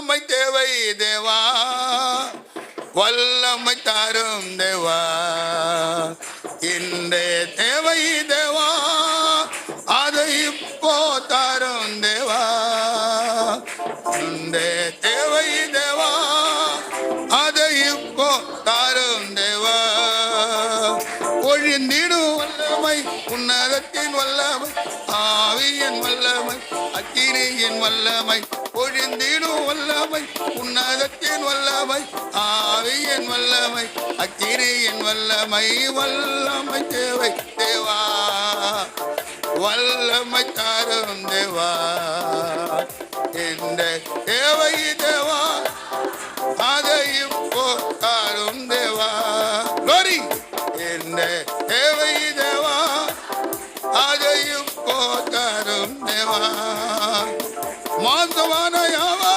வல்லமை தேவை தேவா. வல்லமை தாரும் தேவா. இந்த தேவை தேவா. அதை இப்போ தாரும் தேவா. இந்த தேவை தேவா. அதை இப்போ தாரும் தேவா. ஒழிந்திடும் வல்லமை உன்னதத்தின் வல்லமை ஆவியின் வல்லமை அக்கினியின் வல்லமை ஒழிந்திடும் வல்லவை உன்னதத்தின் வல்லமை ஆவியின் வல்லமை அக்கினியின் வல்லமை வல்லமை தேவை தேவா. வல்லமை தாரும் தேவா. என்ற தேவை தேவா அதையும் போக்காரும் தேவா. லோரி என்ன தேவை தேவா அதையும் போக்காரும் தேவா.